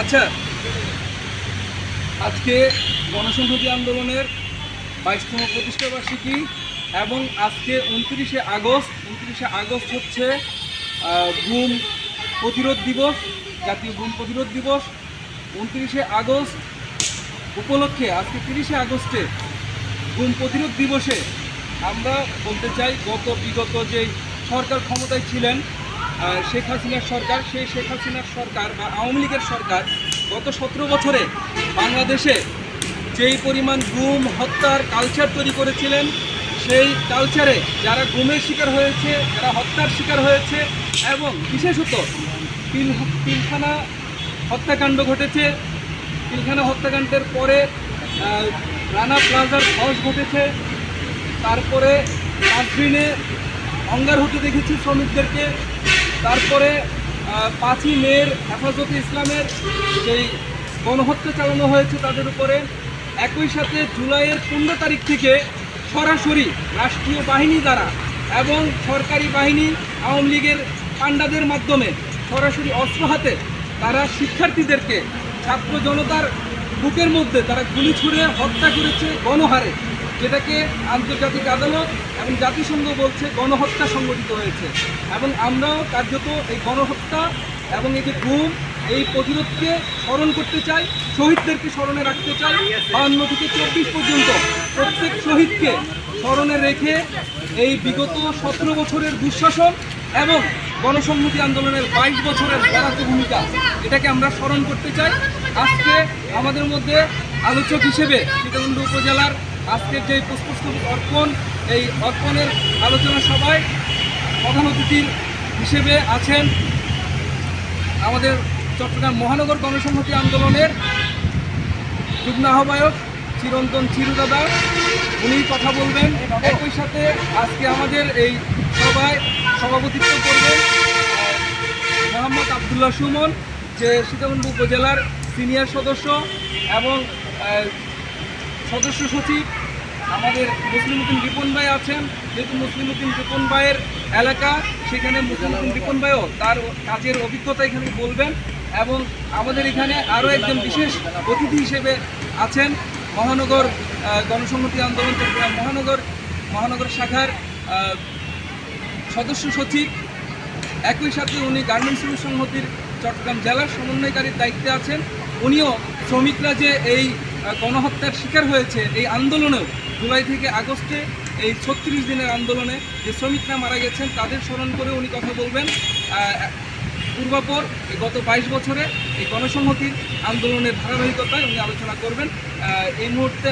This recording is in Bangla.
আচ্ছা। আজকে গণসংহতি আন্দোলনের বাইশতম প্রতিষ্ঠা বার্ষিকী এবং আজকে উনত্রিশে আগস্ট উনত্রিশে আগস্ট হচ্ছে গুম প্রতিরোধ দিবস, জাতীয় গুম প্রতিরোধ দিবস। উনত্রিশে আগস্ট উপলক্ষে, আজকে তিরিশে আগস্টে গুম প্রতিরোধ দিবসে আমরা বলতে চাই, গত বিগত যে সরকার ক্ষমতায় ছিলেন শেখ হাসিনার সরকার, সেই শেখ হাসিনার সরকার বা আওয়ামী লীগের সরকার গত সতেরো বছরে বাংলাদেশে যেই পরিমাণ গুম, হত্যার কালচার তৈরি করেছিলেন, সেই কালচারে যারা গুমের শিকার হয়েছে, যারা হত্যার শিকার হয়েছে এবং বিশেষত পিল পিলখানা হত্যাকাণ্ড ঘটেছে পিলখানা হত্যাকাণ্ডের পরে রানা প্লাজার ধস ঘটেছে, তারপরে কাশ্মীরে অঙ্গার হতে দেখেছি শ্রমিকদেরকে। তারপরে পাঁচই মেয়ের হেফাজতে ইসলামের সেই গণহত্যা চালানো হয়েছে তাদের উপরে। একই সাথে জুলাইয়ের পনেরো তারিখ থেকে সরাসরি রাষ্ট্রীয় বাহিনী দ্বারা এবং সরকারি বাহিনী, আওয়ামী লীগের পাণ্ডাদের মাধ্যমে সরাসরি অস্ত্র হাতে তারা শিক্ষার্থীদেরকে, ছাত্র জনতার বুকের মধ্যে তারা গুলি ছুড়ে হত্যা করেছে গণহারে। যেটাকে আন্তর্জাতিক আদালত এবং জাতিসংঘ বলছে গণহত্যা সংগঠিত হয়েছে। এবং আমরাও কার্যত এই গণহত্যা এবং এই যে গুম, এই প্রতিরোধকে স্মরণ করতে চাই, শহীদদেরকে স্মরণে রাখতে চাই। বাহান্ন থেকে চব্বিশ পর্যন্ত প্রত্যেক শহীদকে স্মরণে রেখে এই বিগত সতেরো বছরের দুঃশাসন এবং গণসংহতি আন্দোলনের বাইশ বছরের বরাদ্দ ভূমিকা, এটাকে আমরা স্মরণ করতে চাই। আজকে আমাদের মধ্যে আলোচক হিসেবে সীতাকুণ্ড উপজেলার আজকের যে পুষ্পস্তবক অর্পণ, এই অর্পণের আলোচনা সভায় প্রধান অতিথির হিসেবে আছেন আমাদের চট্টগ্রাম মহানগর গণসংহতি আন্দোলনের যুগ্ম আহ্বায়ক চিরন্তন চিরুদাদা উনি কথা বলবেন। একই সাথে আজকে আমাদের এই সভায় সভাপতিত্ব করবেন মোহাম্মদ আবদুল্লাহ সুমন, যে সীতাকুণ্ড উপজেলার সিনিয়র সদস্য এবং সদস্য সচিব, আমাদের মুসলিম উদ্দিন রিপন ভাই আছেন। যেহেতু মুসলিম উদ্দিন রিপন ভাইয়ের এলাকা, সেখানে মুসলিম উদ্দিন রিপন ভাইও তার কাজের অভিজ্ঞতা এখানে বলবেন এবং আমাদের এখানে আরও একজন বিশেষ অতিথি হিসেবে আছেন মহানগর গণসংহতি আন্দোলন চট্টগ্রাম মহানগর মহানগর শাখার সদস্য সচিব। একই সাথে উনি গার্মেন্টস শ্রমিক সংহতির চট্টগ্রাম জেলার সমন্বয়কারীর দায়িত্বে আছেন। উনিও শ্রমিকরা যে এই গণহত্যার শিকার হয়েছে এই আন্দোলনেও। জুলাই থেকে আগস্টে এই ছত্রিশ দিনের আন্দোলনে যে শ্রমিকরা মারা গেছেন, তাদের স্মরণ করে উনি কথা বলবেন। পূর্বাপর গত বাইশ বছরে এই গণসংহতির আন্দোলনের ধারাবাহিকতায় উনি আলোচনা করবেন। এই মুহূর্তে